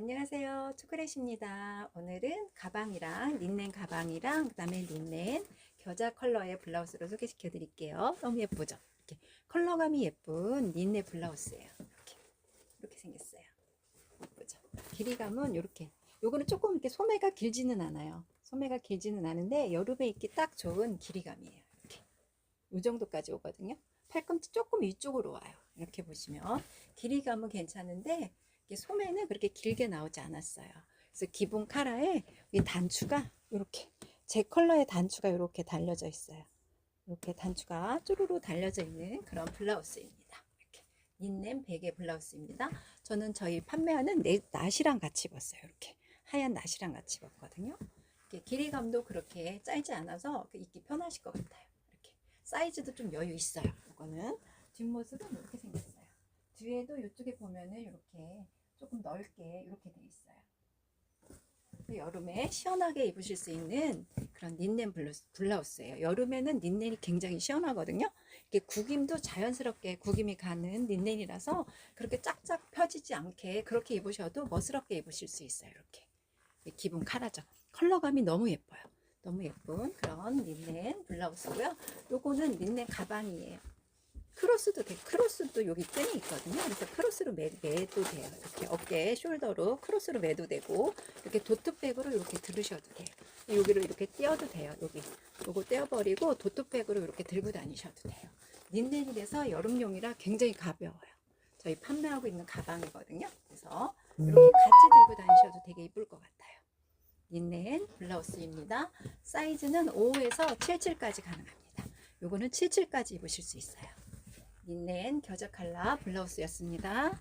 안녕하세요. 초콜릿입니다. 오늘은 가방이랑 린넨 가방이랑 그 다음에 린넨 겨자 컬러의 블라우스를 소개시켜 드릴게요. 너무 예쁘죠? 이렇게 컬러감이 예쁜 린넨 블라우스예요. 이렇게 이렇게 생겼어요. 예쁘죠? 길이감은 이렇게. 요거는 조금 이렇게 소매가 길지는 않아요. 소매가 길지는 않은데 여름에 입기 딱 좋은 길이감이에요. 이렇게 이 정도까지 오거든요. 팔꿈치 조금 위쪽으로 와요. 이렇게 보시면 길이감은 괜찮은데 소매는 그렇게 길게 나오지 않았어요. 그래서 기본 카라에 이 단추가 이렇게 제 컬러의 단추가 이렇게 달려져 있어요. 이렇게 단추가 쪼르르 달려져 있는 그런 블라우스입니다. 이렇게 린넨 베개 블라우스입니다. 저는 저희 판매하는 네, 나시랑 같이 입었어요. 이렇게 하얀 나시랑 같이 입었거든요. 이렇게 길이감도 그렇게 짧지 않아서 그 입기 편하실 것 같아요. 이렇게 사이즈도 좀 여유 있어요. 이거는 뒷모습은 이렇게 생겼어요. 뒤에도 이쪽에 보면은 이렇게 조금 넓게 이렇게 돼 있어요. 여름에 시원하게 입으실 수 있는 그런 린넨 블라우스, 블라우스예요. 여름에는 린넨이 굉장히 시원하거든요. 이렇게 구김도 자연스럽게 구김이 가는 린넨이라서 그렇게 짝짝 펴지지 않게 그렇게 입으셔도 멋스럽게 입으실 수 있어요. 이렇게 기본 카라죠. 컬러감이 너무 예뻐요. 너무 예쁜 그런 린넨 블라우스고요. 요거는 린넨 가방이에요. 크로스도 돼. 크로스도 여기 끈이 있거든요. 그래서 크로스로 매, 매도 돼요. 이렇게 어깨 숄더로 크로스로 매도 되고 이렇게 도트백으로 이렇게 들으셔도 돼요. 여기로 이렇게 띄어도 돼요. 여기 요거 떼어버리고 도트백으로 이렇게 들고 다니셔도 돼요. 린넨이라서 여름용이라 굉장히 가벼워요. 저희 판매하고 있는 가방이거든요. 그래서 이렇게 같이 들고 다니셔도 되게 이쁠 것 같아요. 린넨 블라우스입니다. 사이즈는 5에서 77까지 가능합니다. 요거는 77까지 입으실 수 있어요. 린넨 겨자 칼라 블라우스였습니다.